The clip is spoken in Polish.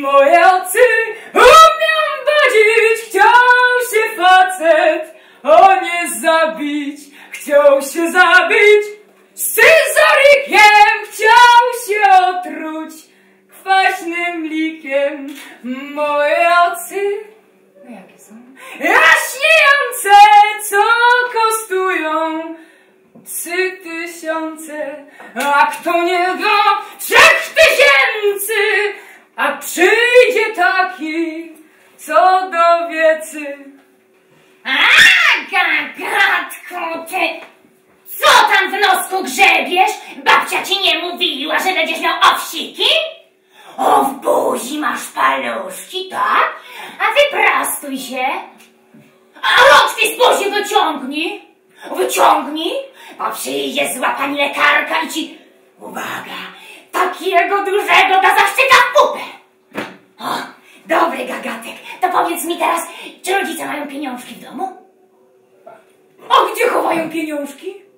Mojacy umią badzić, chciał się facet, o nie zabić, chciał się zabić. Scyzorykiem chciał się otruć, kwaśnym likiem. Mojacy, no jakie są? Jaśniejące, co kosztują trzy tysiące, a kto nie da trzech tysięcy, wiecy. A, gagatku, ty! Co tam w nosku grzebiesz? Babcia ci nie mówiła, że będziesz miał owsiki? O, w buzi masz paluszki, tak? A wyprostuj się. A rączki z buzi wyciągnij. Wyciągnij, bo przyjdzie zła pani lekarka i ci, uwaga, takiego dużego da zaszczyka czy rodzice mają pieniążki w domu? A gdzie chowają pieniążki?